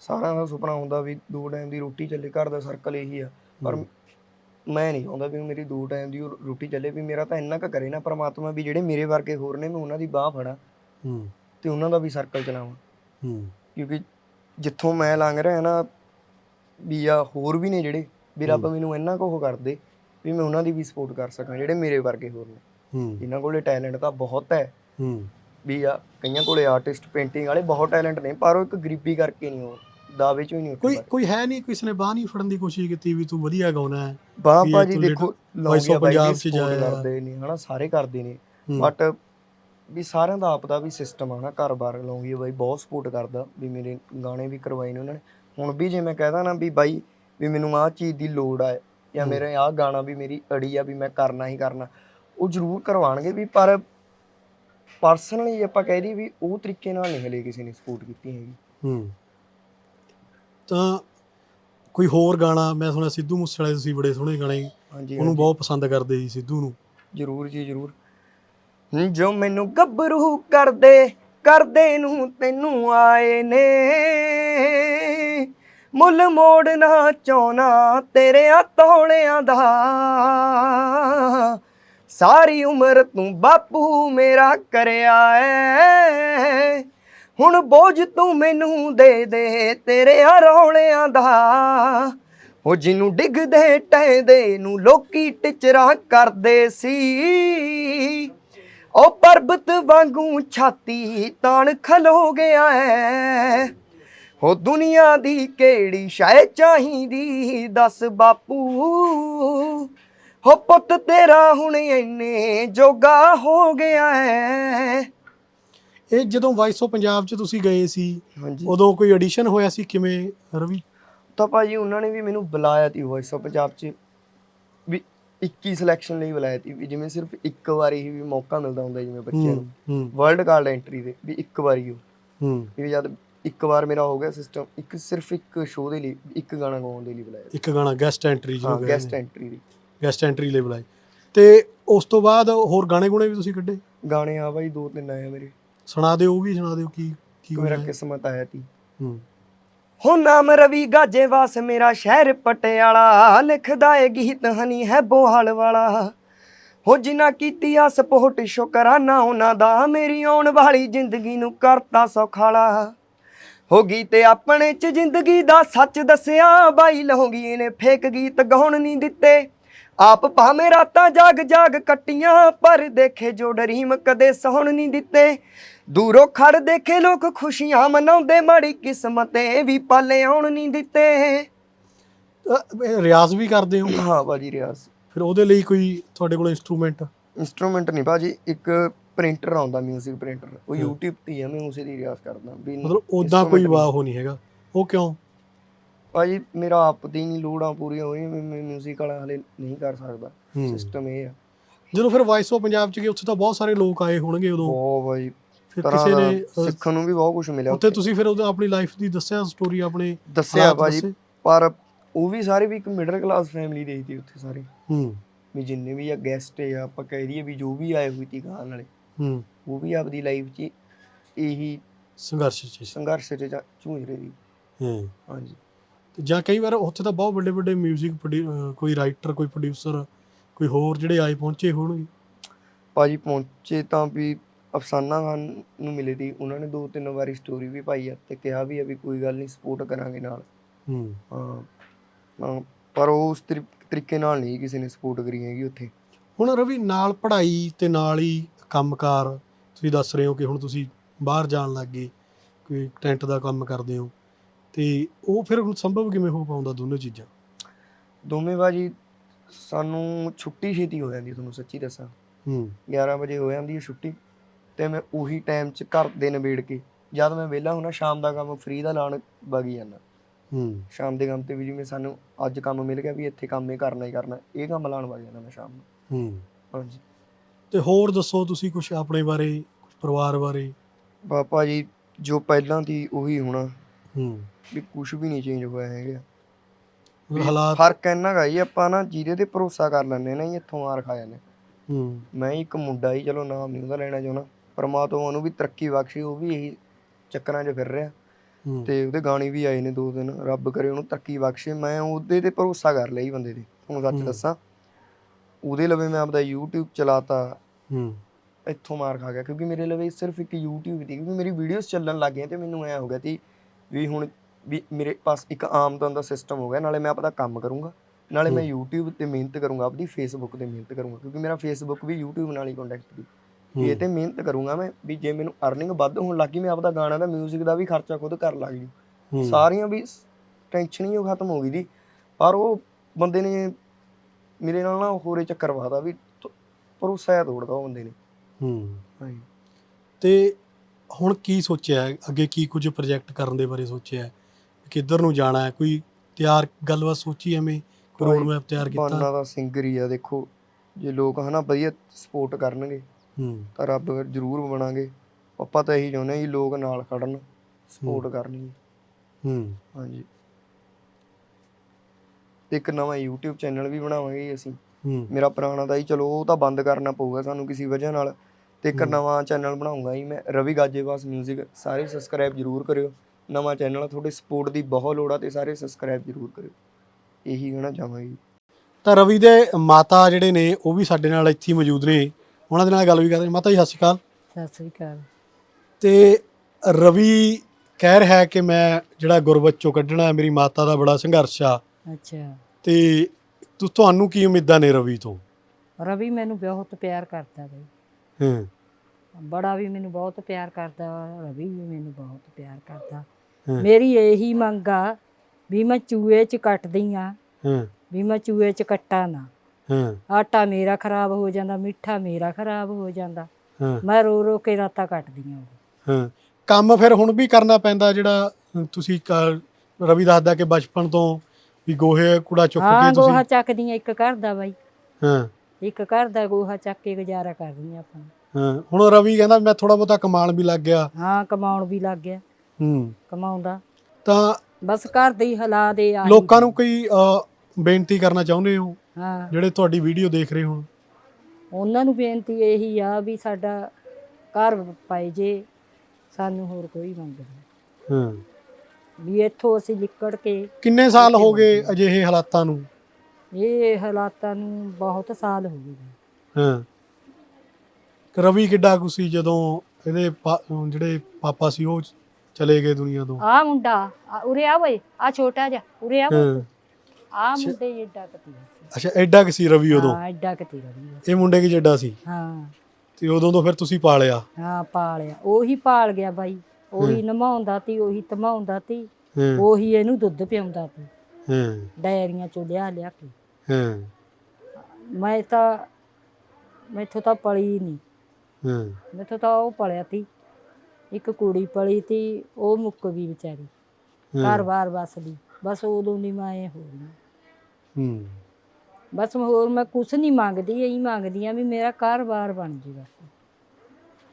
Speaker 1: ਸਾਰਿਆਂ ਦਾ ਸੁਪਨਾ ਹੁੰਦਾ ਵੀ ਦੋ ਟਾਈਮ ਦੀ ਰੋਟੀ ਚੱਲੇ ਘਰ ਦਾ ਸਰਕਲ ਇਹੀ ਆ। ਪਰ। ਮੈਂ ਨਹੀਂ ਚਾਹੁੰਦਾ ਵੀ ਮੇਰੀ ਦੋ ਟਾਈਮ ਦੀ ਰੋਟੀ ਚੱਲੇ ਵੀ ਮੇਰਾ ਤਾਂ ਇੰਨਾ ਕੁ ਕਰੇ ਨਾ ਪ੍ਰਮਾਤਮਾ ਵੀ ਜਿਹੜੇ ਮੇਰੇ ਵਰਗੇ ਹੋਰ ਨੇ ਮੈਂ ਉਹਨਾਂ ਦੀ ਬਾਹ ਫੜਾ
Speaker 2: ਹੂੰ।
Speaker 1: ਤੇ ਉਹਨਾਂ ਦਾ ਵੀ ਸਰਕਲ ਚਲਾਵਾਂ।
Speaker 2: ਹੂੰ।
Speaker 1: ਕਿਉਂਕਿ ਜਿੱਥੋਂ ਮੈਂ ਲੰਘ ਰਿਹਾ ਨਾ ਵੀ ਆ ਹੋਰ ਵੀ ਨੇ ਜਿਹੜੇ ਵੀ ਰੱਬ। ਮੈਨੂੰ ਇੰਨਾ ਕੁ ਉਹ ਕਰਦੇ ਵੀ ਮੈਂ ਉਹਨਾਂ ਦੀ ਵੀ ਸਪੋਰਟ ਕਰ ਸਕਾਂ ਜਿਹੜੇ ਮੇਰੇ ਵਰਗੇ ਹੋਰ ਨੇ।
Speaker 2: ਹੂੰ।
Speaker 1: ਇਹਨਾਂ ਕੋਲੇ ਟੈਲੈਂਟ ਤਾਂ ਬਹੁਤ ਹੈ।
Speaker 2: ਹੂੰ।
Speaker 1: ਵੀ ਆ ਕਈਆਂ ਕੋਲੇ ਆਰਟਿਸਟ ਪੇਂਟਿੰਗ ਵਾਲੇ ਬਹੁਤ ਟੈਲੈਂਟ ਨੇ ਪਰ ਉਹ ਇੱਕ ਗਰੀਬੀ ਕਰਕੇ ਨਹੀਂ ਉਹ ਦਾਅਵੇ ਚੋਂ ਹੀ ਨਹੀਂ
Speaker 2: ਕੋਈ ਕੋਈ ਹੈ ਨਹੀਂ ਕਿਸੇ ਨੇ ਬਾਹ ਨਹੀਂ ਫੜਨ ਦੀ ਕੋਸ਼ਿਸ਼ ਕੀਤੀ ਵੀ ਤੂੰ ਵਧੀਆ ਗਾਉਣਾ ਹੈ
Speaker 1: ਬਾਹ ਭਾਜੀ ਦੇਖੋ ਬਾਈ
Speaker 2: ਪੰਜਾਬ ਚ ਜਾਇਆ।
Speaker 1: ਕਰਦੇ ਨੇ ਹਨਾ ਸਾਰੇ ਕਰਦੇ ਨੇ। ਬਟ ਵੀ ਸਾਰਿਆਂ ਦਾ ਆਪਦਾ ਵੀ ਸਿਸਟਮ ਆ ਨਾ ਘਰ-ਬਾਰ ਲੌਂਗੀਆ ਬਾਈ ਬਹੁਤ ਸਪੋਰਟ ਕਰਦਾ ਵੀ ਮੇਰੇ ਗਾਣੇ ਵੀ ਕਰਵਾਏ ਨੇ ਉਹਨਾਂ ਨੇ। ਹੁਣ ਵੀ ਜੇ ਮੈਂ ਕਹਦਾ ਨਾ ਵੀ ਬਾਈ ਵੀ ਮੈਨੂੰ ਆਹ ਚੀਜ਼ ਦੀ ਲੋੜ ਆ ਜਾਂ। ਮੇਰੇ ਆਹ ਗਾਣਾ ਵੀ ਮੇਰੀ ਅੜੀ ਆ ਵੀ ਮੈਂ ਕਰਨਾ ਹੀ ਕਰਨਾ ਉਹ ਜ਼ਰੂਰ ਕਰਵਾਣਗੇ ਵੀ ਪਰ ਪਰਸਨਲੀ ਆਪਾਂ ਕਹਿ ਦਈਏ ਵੀ ਉਹ ਤਰੀਕੇ ਨਾਲ ਨਹੀਂ ਹਲੇ ਕਿਸੇ ਨੇ ਸਪੋਰਟ ਕੀਤੀ ਹੈਗੀ।
Speaker 2: ਹੂੰ। ਤਾਂ ਕੋਈ ਹੋਰ ਗਾਣਾ ਮੈਂ ਸੁਣਿਆ ਸਿੱਧੂ ਮੂਸੇਵਾਲੇ ਤੁਸੀਂ ਬੜੇ ਸੋਹਣੇ ਗਾਣੇ
Speaker 1: ਹਾਂਜੀ
Speaker 2: ਉਹਨੂੰ ਬਹੁਤ ਪਸੰਦ ਕਰਦੇ ਸੀ ਸਿੱਧੂ ਨੂੰ।
Speaker 1: ਜਰੂਰ ਜੀ ਜਰੂਰ। ਜੋ ਮੈਨੂੰ ਗੱਭਰੂ ਕਰਦੇ ਕਰਦੇ ਨੂੰ ਤੈਨੂੰ ਆਏ ਨੇ। ਮੁੱਲ ਮੋੜਨਾ ਚਾਹਣਾ ਤੇਰਿਆਂ ਆ ਤੋਲਿਆਂ ਦਾ। ਸਾਰੀ ਉਮਰ ਤੂੰ ਬਾਪੂ ਮੇਰਾ ਕਰਿਆ ਏ ਹੁਣ ਬੋਝ ਤੂੰ ਮੈਨੂੰ ਦੇ ਦੇ ਤੇਰੇ ਰੌਲਿਆਂ ਦਾ। ਉਹ ਜਿਹਨੂੰ ਡਿੱਗਦੇ, ਟਹਿਦੇ ਨੂੰ ਲੋਕੀ ਟਿਚਰਾ ਕਰਦੇ ਸੀ। ਉਹ ਪਰਬਤ ਵਾਂਗੂ ਛਾਤੀ ਤਾਣ ਖਲੋ ਗਿਆ ਐ। ਉਹ ਦੁਨੀਆ ਦੀ ਕਿਹੜੀ ਸ਼ੈ ਚਾਹੀਦੀ ਦੱਸ ਬਾਪੂ। ਹੋ ਪੁੱਤ ਤੇਰਾ ਹੁਣ ਇੰਨੇ ਜੋਗਾ ਹੋ ਗਿਆ ਐ।
Speaker 2: ਇਹ ਜਦੋਂ ਵਾਇਸ ਆਫ ਪੰਜਾਬ 'ਚ ਤੁਸੀਂ ਗਏ ਸੀ
Speaker 1: ਹਾਂਜੀ।
Speaker 2: ਉਦੋਂ ਕੋਈ ਐਡੀਸ਼ਨ ਹੋਇਆ ਸੀ ਕਿਵੇਂ ਰਵੀ?
Speaker 1: ਤਾਂ ਭਾਜੀ ਉਹਨਾਂ ਨੇ ਵੀ ਮੈਨੂੰ ਬੁਲਾਇਆ ਤੀ ਵੌਇਸ ਆਫ ਪੰਜਾਬ 'ਚ ਵੀ 21 ਸਿਲੈਕਸ਼ਨ ਲਈ ਬੁਲਾਇਆ ਵੀ ਜਿਵੇਂ ਸਿਰਫ ਇੱਕ ਵਾਰੀ ਹੀ ਵੀ ਮੌਕਾ ਮਿਲਦਾ ਹੁੰਦਾ ਜਿਵੇਂ ਬੱਚਿਆਂ ਨੂੰ।
Speaker 2: ਹੂੰ। ਹੂੰ
Speaker 1: ਵਰਲਡ ਕਾਰਡ ਐਂਟਰੀ ਦੇ ਵੀ ਇੱਕ ਵਾਰੀ ਹੋ।
Speaker 2: ਹੂੰ।
Speaker 1: ਵੀ ਜਦ ਇੱਕ ਵਾਰ ਮੇਰਾ ਹੋ ਗਿਆ ਸਿਸਟਮ ਇੱਕ ਸਿਰਫ ਇੱਕ ਸ਼ੋਅ ਦੇ ਲਈ ਇੱਕ ਗਾਣਾ ਗਾਉਣ ਦੇ ਲਈ ਬੁਲਾਇਆ
Speaker 2: ਇੱਕ ਗਾਣਾ ਗੈਸਟ ਐਂਟਰੀ
Speaker 1: ਹਾਂ
Speaker 2: ਜਿਹਨੂੰ ਗਏ
Speaker 1: ਗੈਸਟ ਐਂਟਰੀ ਦੀ।
Speaker 2: ਗੈਸਟ ਐਂਟਰੀ ਲਈ ਬੁਲਾਏ ਤੇ ਉਸ ਤੋਂ ਬਾਅਦ ਹੋਰ ਗਾਣੇ ਗੁਣੇ ਵੀ ਤੁਸੀਂ ਕੱਢੇ?
Speaker 1: ਗਾਣੇ ਆ ਭਾਈ ਦੋ ਤਿੰਨ ਆਏ ਆ ਮੇਰੇ।
Speaker 2: ਸੁਣਾ ਦਿਓ ਉਹ ਵੀ ਸੁਣਾ ਦਿਓ ਕੀ ਕੀ
Speaker 1: ਮੇਰਾ
Speaker 2: ਹੋਇਆ?
Speaker 1: ਕਿਸਮਤ ਆਇਆ ਤੀ
Speaker 2: ਹੂੰ।
Speaker 1: ਹੋ ਨਾਮ ਰਵੀ ਗਾਜੇ ਵਾਸ ਮੇਰਾ ਸ਼ਹਿਰ ਪਟਿਆਲਾ। ਲਿਖਦਾ ਏ ਗੀਤ ਹਨੀ ਹੈ ਬੋਹਾਲ ਵਾਲਾ। ਹੋ ਜਿਨ੍ਹਾਂ ਕੀਤੀ ਆ ਸਪੋਰਟ, ਸ਼ੁਕਰਾਨਾ ਉਹਨਾਂ ਦਾ। ਮੇਰੀ ਆਉਣ ਵਾਲੀ ਜ਼ਿੰਦਗੀ ਨੂੰ ਕਰਤਾ ਸੌਖਾਲਾ। ਹੋ ਗਈ ਤੇ ਆਪਣੇ ਚ ਜ਼ਿੰਦਗੀ ਦਾ ਸੱਚ ਦੱਸਿਆ। ਬਾਈ ਲਹੋਗੀ ਇਹਨੇ ਫੇਕ ਗੀਤ ਗਾਉਣ ਨਹੀਂ ਦਿੱਤੇ। ਆਪ ਭਾਵੇਂ ਰਾਤਾਂ ਜਾਗ ਜਾਗ ਕੱਟੀਆਂ ਪਰ ਦੇਖੇ ਜੋ ਡਰੀਮ ਕਦੇ ਸੌਣ ਨਹੀਂ ਦਿੱਤੇ। ਦੂਰੋਂ ਖੜ ਦੇਖੇ ਲੋਕ ਖੁਸ਼ੀਆਂ ਮਨਾਉਂਦੇ ਮਾੜੀ ਕਿਸਮਤੇ ਵੀ ਪਾਲੇ ਆਉਣ ਨਹੀਂ ਦਿੱਤੇ।
Speaker 2: ਇਹ ਰਿਆਜ਼ ਵੀ ਕਰਦੇ ਹੋ?
Speaker 1: ਹਾਂ ਬਾਜੀ ਰਿਆਜ਼।
Speaker 2: ਫਿਰ ਉਹਦੇ ਲਈ ਕੋਈ ਤੁਹਾਡੇ ਕੋਲ ਇਨਸਟਰੂਮੈਂਟ
Speaker 1: ਇਨਸਟਰੂਮੈਂਟ ਨਹੀਂ ਬਾਜੀ ਇੱਕ ਪ੍ਰਿੰਟਰ ਆਉਂਦਾ 뮤직 ਪ੍ਰਿੰਟਰ ਉਹ YouTube ਤੇ ਹੀ ਆ ਮੈਂ ਉਸੇ ਦੀ ਰਿਆਜ਼ ਕਰਦਾ। ਵੀ
Speaker 2: ਮਤਲਬ ਉਦਾਂ ਕੋਈ
Speaker 1: instrument।
Speaker 2: ਵਾਹ ਹੋ ਨਹੀਂ ਹੈਗਾ। ਉਹ ਕਿਉਂ?
Speaker 1: ਭਾਜੀ ਮੇਰਾ ਆਪ ਦੀ ਨਹੀਂ ਲੋੜਾਂ ਪੂਰੀਆਂ ਹੋਈਆਂ ਮੈਂ 뮤직 ਵਾਲਾ ਹਲੇ ਨਹੀਂ ਕਰ ਸਕਦਾ। ਸਿਸਟਮ ਇਹ ਆ।
Speaker 2: ਜਦੋਂ ਫਿਰ ਵਾਇਸ ਆਫ ਪੰਜਾਬ 'ਚ ਗਏ ਉੱਥੇ ਤਾਂ ਬਹੁਤ ਸਾਰੇ ਲੋਕ ਆਏ ਹੋਣਗੇ ਉਦੋਂ।
Speaker 1: ਬਹੁਤ ਭਾਜੀ।
Speaker 2: ਫਿਰ ਕਿਸੇ ਨੇ
Speaker 1: ਸਿੱਖਣ ਨੂੰ ਵੀ ਬਹੁਤ ਕੁਝ ਮਿਲਿਆ
Speaker 2: ਉੱਥੇ ਤੁਸੀਂ ਫਿਰ ਉਹਦਾ ਆਪਣੀ ਲਾਈਫ ਦੀ ਦੱਸਿਆ ਸਟੋਰੀ ਆਪਣੇ
Speaker 1: ਦੱਸਿਆ ਭਾਜੀ? ਪਰ ਉਹ ਵੀ ਸਾਰੇ ਵੀ ਇੱਕ ਮਿਡਲ ਕਲਾਸ ਫੈਮਿਲੀ ਦੇ ਹੀ ਸੀ ਉੱਥੇ ਸਾਰੇ।
Speaker 2: ਹੂੰ।
Speaker 1: ਵੀ ਜਿੰਨੇ ਵੀ ਆ ਗੈਸਟ ਆ ਆਪਾਂ ਕਹਿ ਦਈਏ ਵੀ ਜੋ ਵੀ ਆਏ ਹੋਏ ਸੀ ਗਾਣ ਵਾਲੇ
Speaker 2: ਹੂੰ।
Speaker 1: ਉਹ ਵੀ ਆਪਦੀ ਲਾਈਫ 'ਚ ਇਹੀ
Speaker 2: ਸੰਘਰਸ਼ 'ਚ।
Speaker 1: ਸੰਘਰਸ਼ 'ਚ ਜੂਝ ਰਹੇ
Speaker 2: ਹੂੰ।
Speaker 1: ਹਾਂਜੀ।
Speaker 2: ਤੇ ਜਾਂ ਕਈ ਵਾਰ ਉੱਥੇ ਤਾਂ ਬਹੁਤ ਵੱਡੇ ਵੱਡੇ 뮤직 ਕੋਈ ਰਾਈਟਰ ਕੋਈ ਪ੍ਰੋਡਿਊਸਰ ਕੋਈ ਹੋਰ ਜਿਹੜੇ ਆਏ ਪਹੁੰਚੇ ਹੋਣਗੇ।
Speaker 1: ਭਾਜੀ ਪਹੁੰਚੇ ਤਾਂ ਵੀ ਅਫਸਾਨਾ ਖਾਨ ਨੂੰ ਮਿਲੇ ਸੀ। ਉਹਨਾਂ ਨੇ ਦੋ ਤਿੰਨ ਵਾਰੀ ਸਟੋਰੀ ਵੀ ਪਾਈ ਆ ਤੇ ਕਿਹਾ ਵੀ ਆ ਵੀ ਕੋਈ ਗੱਲ ਨਹੀਂ ਸਪੋਰਟ ਕਰਾਂਗੇ ਨਾਲ।
Speaker 2: ਹੂੰ।
Speaker 1: ਹਾਂ ਪਰ ਉਹ ਉਸ ਤਰੀ- ਤਰੀਕੇ ਨਾਲ ਨਹੀਂ ਕਿਸੇ ਨੇ ਸਪੋਰਟ ਕਰੀ ਹੈਗੀ ਉੱਥੇ।
Speaker 2: ਹੁਣ ਰਵੀ ਨਾਲ ਪੜ੍ਹਾਈ ਤੇ ਨਾਲ ਹੀ ਕੰਮਕਾਰ ਤੁਸੀਂ ਦੱਸ ਰਹੇ ਹੋ ਕਿ ਹੁਣ ਤੁਸੀਂ ਬਾਹਰ ਜਾਣ ਲੱਗ ਗਏ ਕੋਈ ਟੈਂਟ ਦਾ ਕੰਮ ਕਰਦੇ ਹੋ। ਤੇ ਉਹ ਫਿਰ ਹੁਣ ਸੰਭਵ ਕਿਵੇਂ ਹੋ ਪਾਉਂਦਾ ਦੋਨੋਂ ਚੀਜ਼ਾਂ?
Speaker 1: ਦੋਵੇਂ ਬਾਜੀ ਸਾਨੂੰ ਛੁੱਟੀ ਛੇਤੀ ਹੋ ਜਾਂਦੀ ਤੁਹਾਨੂੰ ਸੱਚੀ ਦੱਸਾਂ।
Speaker 2: ਹੂੰ।
Speaker 1: 11 ਵਜੇ ਹੋ ਜਾਂਦੀ ਹੈ ਛੁੱਟੀ ਤੇ ਮੈਂ ਉਹੀ ਟਾਈਮ 'ਚ ਘਰ ਦੇ ਨਿਬੇੜ ਕੇ ਜਦ ਮੈਂ ਵਿਹਲਾ ਹੁਣਾ ਸ਼ਾਮ ਦਾ ਕੰਮ ਫ੍ਰੀ ਦਾ ਲਾਣ ਵਗੀ ਜਾਂਦਾ।
Speaker 2: ਹੂੰ।
Speaker 1: ਸ਼ਾਮ ਦੇ ਕੰਮ ਤੇ ਵੀ ਜਿਵੇਂ ਸਾਨੂੰ ਅੱਜ ਕੰਮ ਮਿਲ ਗਿਆ ਵੀ ਇੱਥੇ ਕੰਮ ਇਹ ਕਰਨਾ ਹੀ ਕਰਨਾ ਇਹ ਕੰਮ ਲਾਣ ਵਗ ਜਾਂਦਾ ਮੈਂ ਸ਼ਾਮ ਨੂੰ।
Speaker 2: ਹੂੰ।
Speaker 1: ਹਾਂਜੀ।
Speaker 2: ਤੇ ਹੋਰ ਦੱਸੋ ਤੁਸੀਂ ਕੁਝ ਆਪਣੇ ਬਾਰੇ ਕੁਛ ਪਰਿਵਾਰ ਬਾਰੇ?
Speaker 1: ਪਾਪਾ ਜੀ ਜੋ ਪਹਿਲਾਂ ਦੀ ਉਹੀ ਹੋਣਾ।
Speaker 2: ਹੂੰ।
Speaker 1: ਵੀ ਕੁਝ ਵੀ ਨਹੀਂ ਚੇਂਜ ਹੋਇਆ ਹੈਗਾ। ਵੀ
Speaker 2: ਹਾਲਾਤ
Speaker 1: ਫ਼ਰਕ ਇੰਨਾ ਗਾ ਜੀ ਆਪਾਂ ਨਾ ਜਿਹਦੇ ਤੇ ਭਰੋਸਾ ਕਰ ਲੈਂਦੇ ਨਾ ਜੀ ਇੱਥੋਂ ਮਾਰ ਖਾ ਜਾਂਦੇ।
Speaker 2: ਹੂੰ।
Speaker 1: ਮੈਂ ਇੱਕ ਮੁੰਡਾ ਹੀ ਚਲੋ ਨਾਮ ਨਹੀਂ ਉਹਦਾ ਲੈਣਾ ਚਾਹੁੰਦਾ ਪਰਮਾਤਮਾ ਨੂੰ ਵੀ ਤਰੱਕੀ ਬਖਸ਼ੇ ਉਹ ਵੀ ਇਹੀ ਚੱਕਰਾਂ 'ਚ ਫਿਰ ਰਿਹਾ। ਤੇ ਉਹਦੇ ਗਾਣੇ ਵੀ ਆਏ ਨੇ ਦੋ ਦਿਨ ਰੱਬ ਕਰੇ ਉਹਨੂੰ ਤਰੱਕੀ ਬਖਸ਼ੇ ਮੈਂ ਉਹਦੇ ਤੇ ਭਰੋਸਾ ਕਰ ਲਿਆ ਹੀ ਬੰਦੇ ਤੇ ਹੁਣ ਸੱਚ। ਦੱਸਾਂ। ਉਹਦੇ ਲਵੇ ਮੈਂ ਆਪਦਾ YouTube ਚਲਾਤਾ।
Speaker 2: ਹੂੰ।
Speaker 1: ਇੱਥੋਂ ਮਾਰ ਖਾ ਗਿਆ ਕਿਉਂਕਿ ਮੇਰੇ ਲਵੇ ਸਿਰਫ ਇੱਕ YouTube ਸੀ ਕਿਉਂਕਿ ਮੇਰੀ ਵੀਡੀਓਜ਼ ਚੱਲਣ ਲੱਗ ਗਈਆਂ ਤੇ ਮੈਨੂੰ ਐ ਹੋ ਗਿਆ ਸੀ ਵੀ ਹੁਣ ਵੀ ਮੇਰੇ ਪਾਸ ਇੱਕ ਆਮਦਨ ਦਾ ਸਿਸਟਮ ਹੋ ਗਿਆ ਨਾਲੇ ਮੈਂ ਆਪਦਾ ਕੰਮ ਕਰੂੰਗਾ। ਨਾਲੇ ਮੈਂ YouTube ਤੇ ਮਿਹਨਤ ਕਰੂੰਗਾ ਆਪਦੀ Facebook ਤੇ ਮਿਹਨਤ ਕਰੂੰਗਾ ਕਿਉਂਕਿ ਮੇਰਾ Facebook ਵੀ YouTube ਨਾਲ ਹੀ ਕੰਟੈਕਟ ਦੀ ਵੀ ਇਹ ਤੇ ਮਿਹਨਤ ਕਰੂੰਗਾ ਮੈਂ ਵੀ ਜੇ ਮੈਨੂੰ ਅਰਨਿੰਗ ਵੱਧ ਹੋਣ ਲੱਗੀ ਮੈਂ ਆਪਦਾ ਗਾਣਾ ਦਾ 뮤직 ਦਾ ਵੀ ਖਰਚਾ ਖੁਦ ਕਰ ਲੱਗ। ਜੂ
Speaker 2: ਹੂੰ।
Speaker 1: ਸਾਰੀਆਂ ਵੀ ਟੈਨਸ਼ਨ ਹੀ ਉਹ ਖਤਮ ਹੋ ਗਈ ਦੀ। ਪਰ ਉਹ ਬੰਦੇ ਨੇ ਮੇਰੇ ਨਾਲ ਨਾ ਹੋਰੇ ਚੱਕਰ ਵਾਦਾ ਵੀ ਤ- ਭਰੋਸਾ ਜਿਹਾ ਤੋੜਦਾ ਉਹ ਬੰਦੇ ਨੇ।
Speaker 2: ਹੂੰ।
Speaker 1: ਹਾਂਜੀ।
Speaker 2: ਤੇ ਹੁਣ ਕੀ ਸੋਚਿਆ ਹੈ? ਅੱਗੇ ਕੀ ਕੁਝ ਪ੍ਰੋਜੈਕਟ ਕਰਨ ਦੇ ਬਾਰੇ ਸੋਚਿਆ ਹੈ? ਕਿੱਧਰ ਨੂੰ ਜਾਣਾ ਹੈ? ਕੋਈ ਤਿਆਰ ਗੱਲਬਾਤ ਸੋਚੀ ਐਵੇਂ? ਕੋਈ ਰੋਡ ਮੈਪ ਤਿਆਰ ਕੀਤਾ?
Speaker 1: ਬਾਨਾ ਦਾ ਸਿੰਗਰ ਹੀ ਆ ਦੇਖੋ। ਜੇ ਲੋਕ ਹਨਾ ਵਧੀਆ ਸਪੋਰਟ ਕਰਨਗੇ
Speaker 2: ਹੂੰ।
Speaker 1: ਤਾਂ ਰੱਬ ਜ਼ਰੂਰ ਬਣਾਂਗੇ। ਆਪਾਂ ਤਾਂ ਇਹੀ ਚਾਹੁੰਦੇ ਹਾਂ ਜੀ ਲੋਕ ਨਾਲ ਖੜਨ ਸਪੋਰਟ ਕਰਨੀ
Speaker 2: ਹੂੰ।
Speaker 1: ਹਾਂਜੀ। ਤੇ ਇੱਕ ਨਵਾਂ YouTube ਚੈਨਲ ਵੀ ਬਣਾਵਾਂਗੇ ਜੀ ਅਸੀਂ।
Speaker 2: ਹੂੰ।
Speaker 1: ਮੇਰਾ ਪੁਰਾਣਾ ਤਾਂ ਹੀ ਚਲੋ ਉਹ ਤਾਂ ਬੰਦ ਕਰਨਾ ਪਊਗਾ ਸਾਨੂੰ ਕਿਸੇ ਵਜ੍ਹਾ ਨਾਲ। ਤੇ ਇੱਕ। ਨਵਾਂ ਚੈਨਲ ਬਣਾਉਂਗਾ ਜੀ ਮੈਂ ਰਵੀ ਗਾਜੇਵਾਸ 뮤직 ਸਾਰੇ ਸਬਸਕ੍ਰਾਈਬ ਜ਼ਰੂਰ ਕਰਿਓ। ਨਵਾਂ ਚੈਨਲ ਆ ਤੁਹਾਡੇ ਸਪੋਰਟ ਦੀ ਬਹੁਤ ਲੋੜ ਆ ਤੇ ਸਾਰੇ ਸਬਸਕ੍ਰਾਈਬ ਜ਼ਰੂਰ ਕਰਿਓ। ਇਹੀ ਕਹਿਣਾ ਚਾਹਾਂਗਾ ਜੀ।
Speaker 2: ਤਾਂ ਰਵੀ ਦੇ ਮਾਤਾ ਜਿਹੜੇ ਨੇ ਉਹ ਵੀ ਸਾਡੇ ਨਾਲ ਇੱਥੇ ਮੌਜੂਦ ਨੇ। ਉਹਨਾਂ ਦੇ ਨਾਲ ਗੱਲ ਵੀ ਕਰਦੇ ਹਾਂ। ਮਾਤਾ ਜੀ ਸਤਿ ਸ਼੍ਰੀ ਅਕਾਲ।
Speaker 3: ਸਤਿ ਸ੍ਰੀ ਅਕਾਲ।
Speaker 2: ਤੇ ਰਵੀ ਕਹਿ ਰਿਹਾ ਹੈ ਕਿ ਮੈਂ ਜਿਹੜਾ ਗੁਰਬਤ ਚੋਂ ਕੱਢਣਾ ਹੈ, ਮੇਰੀ ਮਾਤਾ ਦਾ ਬੜਾ ਸੰਘਰਸ਼ ਆ।
Speaker 3: ਅੱਛਾ।
Speaker 2: ਤੇ ਤੁ- ਤੁਹਾਨੂੰ ਕੀ ਉਮੀਦਾਂ ਨੇ ਰਵੀ ਤੋਂ?
Speaker 3: ਰਵੀ ਮੈਨੂੰ ਬਹੁਤ ਪਿਆਰ ਕਰਦਾ ਬਈ
Speaker 2: ਹੂੰ।
Speaker 3: ਬੜਾ ਵੀ ਮੈਨੂੰ ਬਹੁਤ ਪਿਆਰ ਕਰਦਾ ਰਵੀ ਵੀ ਮੈਨੂੰ ਬਹੁਤ ਪਿਆਰ ਕਰਦਾ।
Speaker 2: ਹੂੰ।
Speaker 3: ਮੇਰੀ ਇਹੀ ਮੰਗ ਆ ਵੀ ਮੈਂ ਚੂਹੇ 'ਚ ਕੱਟਦੀ ਆ
Speaker 2: ਹੂੰ।
Speaker 3: ਵੀ ਮੈਂ ਚੂਹੇ 'ਚ ਕੱਟਾ ਨਾ।
Speaker 2: ਹੂੰ।
Speaker 3: ਆਟਾ ਮੇਰਾ ਖਰਾਬ ਹੋ ਜਾਂਦਾ ਮਿੱਠਾ ਮੇਰਾ ਖਰਾਬ ਹੋ ਜਾਂਦਾ।
Speaker 2: ਹੂੰ।
Speaker 3: ਮੈਂ ਰੋ ਰੋ ਕੇ ਰਾਤਾਂ ਕੱਟਦੀ ਆ।
Speaker 2: ਹਾਂ। ਕੰਮ ਫਿਰ ਹੁਣ ਵੀ ਕਰਨਾ ਪੈਂਦਾ ਜਿਹੜਾ ਤੁਸੀਂ ਕ- ਰਵੀ ਦੱਸਦਾ ਕਿ ਬਚਪਨ ਤੋਂ ਵੀ ਗੋਹੇ ਕੂੜਾ ਚੁੱਕ
Speaker 3: ਹਾਂ
Speaker 2: ਕੇ
Speaker 3: ਗੋਹਾ
Speaker 2: ਤੁਸੀਂ
Speaker 3: ਚੱਕਦੀਆਂ ਇੱਕ ਘਰ ਦਾ ਬਾਈ।
Speaker 2: ਹਾਂ।
Speaker 3: ਇੱਕ ਘਰ ਦਾ ਗੋਹਾ ਚੱਕ ਕੇ ਗੁਜ਼ਾਰਾ ਕਰਦੀਆਂ ਆਪਾਂ।
Speaker 2: ਹਾਂ ਹੁਣ ਰਵੀ ਕਹਿੰਦਾ ਮੈਂ ਥੋੜਾ ਬਹੁਤਾ ਕਮਾਲ ਵੀ ਲੱਗ ਗਿਆ।
Speaker 3: ਹਾਂ ਕਮਾਉਣ ਵੀ ਲੱਗ ਗਿਆ।
Speaker 2: ਹੂੰ।
Speaker 3: ਕਮਾਉਂਦਾ।
Speaker 2: ਤਾਂ
Speaker 3: ਬਸ ਘਰ ਦੇ ਹੀ ਹਾਲਾਤ ਇਹ ਆਹੀ
Speaker 2: ਲੋਕਾਂ ਨੂੰ ਕੋਈ ਅ, ਬੇਨਤੀ ਕਰਨਾ ਚਾਹੁੰਦੇ ਹੋ?
Speaker 3: ਹਾਂ।
Speaker 2: ਜਿਹੜੇ ਤੁਹਾਡੀ ਵੀਡੀਓ ਦੇਖ ਰਹੇ ਹੋਣ?
Speaker 3: ਉਹਨਾਂ ਨੂੰ ਬੇਨਤੀ ਇਹੀ ਆ ਵੀ ਸਾਡਾ ਘਰ ਪਾਈ ਜੇ ਸਾਨੂੰ ਹੋਰ ਕੋਈ ਮੰਗ ਨਹੀਂ।
Speaker 2: ਹਾਂ।
Speaker 3: ਵੀ ਇੱਥੋਂ ਅਸੀਂ ਨਿਕੜ ਕੇ
Speaker 2: ਕਿੰਨੇ ਸਾਲ ਹੋ ਗਏ ਅਜਿਹੇ ਹਾਲਾਤਾਂ ਨੂੰ?
Speaker 3: ਇਹ ਹਾਲਾਤਾਂ ਨੂੰ ਬਹੁਤ ਸਾਲ ਹੋ ਗਏ
Speaker 2: ਹਾਂ। ਰਵੀ ਕਿੱਡਾ ਕੁ ਸੀ ਜਦੋਂ ਇਹਦੇ ਪਾ- ਜਿਹੜੇ ਪਾਪਾ ਸੀ ਉਹ ਚਲੇ ਗਏ ਦੁਨੀਆ ਤੋਂ?
Speaker 3: ਆ ਮੁੰਡਾ ਉਰੇ ਆ ਓਏ ਆ ਛੋਟਾ ਜਿਹਾ ਉਰੇ ਆ
Speaker 2: ਹਾਂ।
Speaker 3: ਆ ਮੁੰਡੇ ਜਿੱਡਾ ਕਤੀ
Speaker 2: ਅੱਛਾ ਐਡਾ ਕਿ ਸੀ ਰਵੀ ਉਦੋਂ?
Speaker 3: ਹਾਂ ਐਡਾ ਕਤੀ ਰਹੀ
Speaker 2: ਇਹ ਮੁੰਡੇ ਕੀ ਜੱਡਾ ਸੀ?
Speaker 3: ਹਾਂ।
Speaker 2: ਤੇ ਉਦੋਂ ਤੋਂ ਫਿਰ ਤੁਸੀਂ ਪਾਲਿਆ?
Speaker 3: ਹਾਂ ਪਾਲਿਆ। ਉਹੀ ਪਾਲ ਗਿਆ ਬਾਈ। ਉਹੀ ਨਮਾਉਂਦਾ ਤੀ ਉਹੀ ਧਮਾਉਂਦਾ ਤੀ।
Speaker 2: ਹਾਂ।
Speaker 3: ਉਹੀ ਇਹਨੂੰ ਦੁੱਧ ਪਿਆਉਂਦਾ ਤੀ।
Speaker 2: ਹਾਂ।
Speaker 3: ਡਾਇਰੀਆਂ ਚੋਂ ਲਿਆ ਲਿਆ ਕੇ।
Speaker 2: ਹਾਂ।
Speaker 3: ਮੈਂ ਤਾਂ ਮੈਥੋਂ ਤਾਂ ਪਲੀ ਨਹੀਂ
Speaker 2: ਹਾਂ।
Speaker 3: ਮੈਥੋਂ ਤਾਂ ਉਹ ਪਲਿਆ ਤੀ। ਇੱਕ ਕੁੜੀ ਪਲੀ ਤੀ ਉਹ ਮੁੱਕ ਗਈ ਵਿਚਾਰੀ। ਘਰ-ਬਾਰ ਬਸਦੀ ਬਸ ਉਦੋਂ ਦੀ ਮੈਂ ਇਹ ਹੋ ਗਈ।
Speaker 2: ਹੂੰ।
Speaker 3: ਬਸ ਹੋਰ ਮੈਂ ਕੁਛ ਨਹੀਂ ਮੰਗਦੀ ਇਹੀ ਮੰਗਦੀ ਆ ਵੀ ਮੇਰਾ ਘਰ-ਬਾਰ ਬਣ ਜੇ ਬਸ।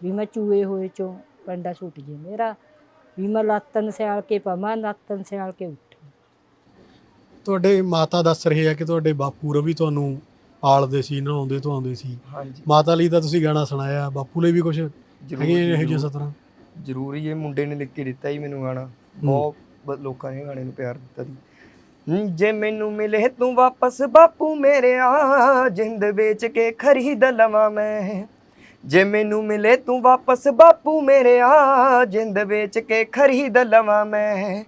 Speaker 3: ਵੀ ਮੈਂ ਚੂਏ ਹੋਏ ਚੋਂ ਕੰਡਾ ਛੁੱਟ ਜੇ ਮੇਰਾ। ਵੀ ਮੈਂ ਲਾਤਨ ਸਿਆਲ ਕੇ ਪਵਾਂ ਲਾਤਨ ਸਿਆਲ ਕੇ
Speaker 2: ਤੁਹਾਡੇ ਮਾਤਾ ਦੱਸ ਰਹੇ ਆ ਕਿ ਤੁਹਾਡੇ ਬਾਪੂ ਰਵੀ ਤੁਹਾਨੂੰ ਪਾਲਦੇ ਸੀ ਨਹਾਉਂਦੇ ਧੋਉਂਦੇ ਸੀ।
Speaker 1: ਹਾਂਜੀ।
Speaker 2: ਮਾਤਾ ਲਈ ਤਾਂ ਤੁਸੀਂ ਗਾਣਾ ਸੁਣਾਇਆ ਬਾਪੂ ਲਈ ਵੀ ਕੁਝ
Speaker 1: ਜ਼ਰੂਰ
Speaker 2: ਹੈਗੇ ਇਹੋ ਜਿਹੇ। ਸਤਰਾਂ?
Speaker 1: ਜ਼ਰੂਰੀ ਇਹ ਮੁੰਡੇ ਨੇ ਲਿਖ ਕੇ ਦਿੱਤਾ ਹੀ ਮੈਨੂੰ ਗਾਣਾ। ਬਹੁਤ ਲੋਕਾਂ ਨੇ ਗਾਣੇ ਨੂੰ ਪਿਆਰ ਦਿੱਤਾ ਜੀ। ਹਮ, ਜੇ ਮੈਨੂੰ ਮਿਲੇ ਤੂੰ ਵਾਪਸ ਬਾਪੂ ਮੇਰਿਆ ਜਿੰਦ ਵੇਚ ਕੇ ਖਰੀਦ ਲਵਾਂ ਮੈਂ। ਜੇ ਮੈਨੂੰ ਮਿਲੇ ਤੂੰ ਵਾਪਸ ਬਾਪੂ ਮੇਰਿਆ ਜਿੰਦ ਵੇਚ ਕੇ ਖਰੀਦ ਲਵਾਂ ਮੈਂ।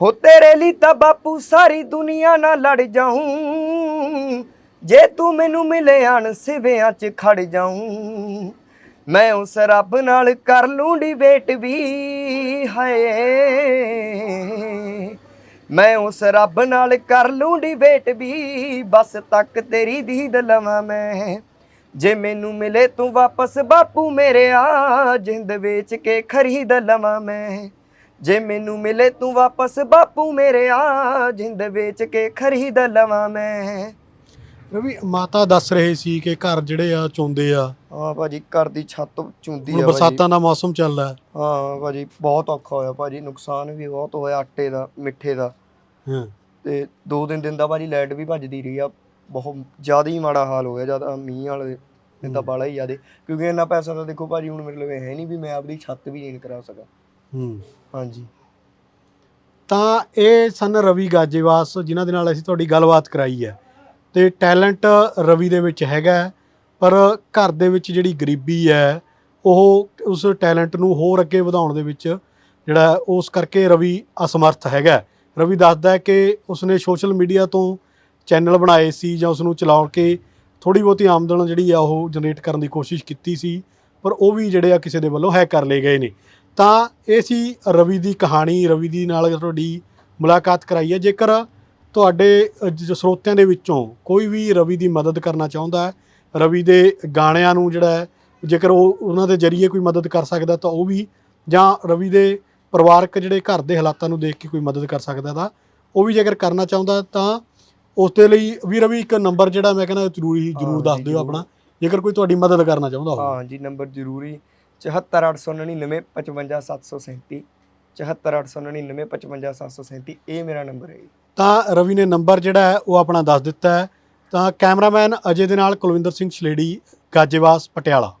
Speaker 1: ਹੋ ਤੇਰੇ ਲਈ ਤਾਂ ਬਾਪੂ ਸਾਰੀ ਦੁਨੀਆ ਨਾਲ ਲੜ ਜਾਊਂ। ਜੇ ਤੂੰ ਮੈਨੂੰ ਮਿਲੇ ਅਣ ਸਿਵਿਆਂ 'ਚ ਖੜ ਜਾਊਂ, ਮੈਂ ਉਸ ਰੱਬ ਨਾਲ ਕਰ ਲੂੰ ਡਿਬੇਟ ਵੀ, ਹਾਏ। ਮੈਂ ਉਸ ਰੱਬ ਨਾਲ ਕਰ ਲੂੰ ਡਿਬੇਟ ਵੀ, ਬਸ ਤੱਕ ਤੇਰੀ ਦੀਦ ਲਵਾਂ ਮੈਂ। ਜੇ ਮੈਨੂੰ ਮਿਲੇ ਤੂੰ ਵਾਪਸ ਬਾਪੂ ਮੇਰੇ ਆ, ਜਿੰਦ ਵੇਚ ਕੇ ਖਰੀਦ ਲਵਾਂ ਮੈਂ। ਜੇ ਮੈਨੂੰ ਮਿਲੇ ਤੂੰ ਵਾਪਸ ਬਾਪੂ ਮੇਰਿਆ ਜਿੰਦ ਵੇਚ ਕੇ ਖਰੀਦ ਲਵਾਂ ਮੈਂ।
Speaker 2: ਰਵੀ ਮਾਤਾ ਦੱਸ ਰਹੇ ਸੀ ਕਿ ਘਰ ਜਿਹੜੇ ਆ ਚੋਂਦੇ ਆ।
Speaker 1: ਹਾਂ ਭਾਜੀ ਘਰ ਦੀ ਛੱਤ ਚੁੰਦੀ
Speaker 2: ਹੁਣ
Speaker 1: ਆ ਭਾਜੀ।
Speaker 2: ਬਰਸਾਤਾਂ ਦਾ ਮੌਸਮ ਚੱਲਦਾ ਹੈ।
Speaker 1: ਹਾਂ ਭਾਜੀ ਬਹੁਤ ਔਖਾ ਹੋਇਆ ਭਾਜੀ ਨੁਕਸਾਨ ਵੀ ਬਹੁਤ ਹੋਇਆ ਆਟੇ ਦਾ ਮਿੱਠੇ ਦਾ।
Speaker 2: ਹਾਂ।
Speaker 1: ਤੇ ਦੋ ਦਿਨ ਦਿਨ ਦਾ ਭਾਜੀ ਲਾਈਟ ਵੀ ਭੱਜਦੀ ਰਹੀ ਆ ਬਹੁਤ ਜ਼ਿਆਦਾ ਹੀ ਮਾੜਾ ਹਾਲ ਹੋ ਗਿਆ ਜ਼ਿਆਦਾ ਮੀਂਹ ਵਾਲੇ ਦਿਨ ਤਾਂ ਬਾਲਾ ਹੀ ਜ਼ਿਆਦੇ। ਕਿਉਂਕਿ ਇੰਨਾ ਪੈਸਾ ਤਾਂ ਦੇਖੋ ਭਾਜੀ ਹੁਣ ਮੇਰੇ ਲਈ ਹੈ ਨਹੀਂ ਵੀ ਮੈਂ ਆਪਣੀ ਛੱਤ ਵੀ ਚੇਂਜ ਕਰਾ ਸਕਾਂ।
Speaker 2: ਹੂੰ
Speaker 1: ਹਾਂਜੀ।
Speaker 2: ਤਾਂ ਇਹ ਸਨ ਰਵੀ ਗਾਜੇਵਾਸ ਜਿਨ੍ਹਾਂ ਦੇ ਨਾਲ ਅਸੀਂ ਤੁਹਾਡੀ ਗੱਲਬਾਤ ਕਰਾਈ ਹੈ। ਤੇ ਟੈਲੈਂਟ ਰਵੀ ਦੇ ਵਿੱਚ ਹੈਗਾ ਹੈ, ਪਰ ਘਰ ਦੇ ਵਿੱਚ ਜਿਹੜੀ ਗਰੀਬੀ ਹੈ ਉਹ ਉਸ ਟੈਲੈਂਟ ਨੂੰ ਹੋਰ ਅੱਗੇ ਵਧਾਉਣ ਦੇ ਵਿੱਚ ਜਿਹੜਾ ਹੈ, ਉਸ ਕਰਕੇ ਰਵੀ ਅਸਮਰਥ ਹੈਗਾ ਹੈ। ਰਵੀ ਦੱਸਦਾ ਹੈ ਕਿ ਉਸਨੇ ਸੋਸ਼ਲ ਮੀਡੀਆ ਤੋਂ ਚੈਨਲ ਬਣਾਏ ਸੀ ਜਾਂ ਉਸ ਨੂੰ ਚਲਾਉ ਕੇ ਥੋੜੀ ਬਹੁਤੀ ਆਮਦਨ ਜਿਹੜੀ ਆ ਉਹ ਜਨਰੇਟ ਕਰਨ ਦੀ ਕੋਸ਼ਿਸ਼ ਕੀਤੀ ਸੀ ਪਰ ਉਹ ਵੀ ਜਿਹੜੇ ਆ ਕਿਸੇ ਦੇ ਵੱਲੋਂ ਹੈਕ ਕਰ ਲਏ ਗਏ ਨੇ। ਤਾਂ ਇਹ ਸੀ ਰਵੀ ਦੀ ਕਹਾਣੀ। ਰਵੀ ਦੀ ਨਾਲ ਤੁਹਾਡੀ ਮੁਲਾਕਾਤ ਕਰਾਈ ਹੈ। ਜੇਕਰ ਤੁਹਾਡੇ ਸਰੋਤਿਆਂ ਦੇ ਵਿੱਚੋਂ ਕੋਈ ਵੀ ਰਵੀ ਦੀ ਮਦਦ ਕਰਨਾ ਚਾਹੁੰਦਾ ਹੈ ਰਵੀ ਦੇ ਗਾਣਿਆਂ ਨੂੰ ਜਿਹੜਾ ਜੇਕਰ ਉਹ ਉਹਨਾਂ ਦੇ ਜ਼ਰੀਏ ਕੋਈ ਮਦਦ ਕਰ ਸਕਦਾ ਤਾਂ ਉਹ ਵੀ ਜਾਂ ਰਵੀ ਦੇ ਪਰਿਵਾਰਕ ਜਿਹੜੇ ਘਰ ਦੇ ਹਾਲਾਤਾਂ ਨੂੰ ਦੇਖ ਕੇ ਕੋਈ ਮਦਦ ਕਰ ਸਕਦਾ ਤਾਂ ਉਹ ਵੀ ਜੇਕਰ ਕਰਨਾ ਚਾਹੁੰਦਾ ਤਾਂ ਉਸ ਦੇ ਲਈ ਵੀ ਰਵੀ ਇੱਕ ਨੰਬਰ ਜਿਹੜਾ ਮੈਂ ਕਹਿੰਦਾ ਜ਼ਰੂਰੀ
Speaker 1: ਹਾਂ
Speaker 2: ਜ਼ਰੂਰ ਦੱਸ ਦਿਓ। ਆਪਣਾ। ਜੇਕਰ ਕੋਈ ਤੁਹਾਡੀ ਮਦਦ ਕਰਨਾ ਚਾਹੁੰਦਾ ਹੋਵੇ।
Speaker 1: ਹਾਂ ਜੀ ਨੰਬਰ ਜ਼ਰੂਰੀ। 74899 55737 74899 55737 ਇਹ ਮੇਰਾ ਨੰਬਰ ਹੈ ਜੀ।
Speaker 2: ਤਾਂ ਰਵੀ ਨੇ ਨੰਬਰ ਜਿਹੜਾ ਹੈ, ਉਹ ਆਪਣਾ ਦੱਸ ਦਿੱਤਾ ਹੈ। ਤਾਂ ਕੈਮਰਾਮੈਨ ਅਜੇ ਦੇ ਨਾਲ ਕੁਲਵਿੰਦਰ ਸਿੰਘ ਛਲੇੜੀ, ਗਾਜੇਵਾਸ, ਪਟਿਆਲਾ।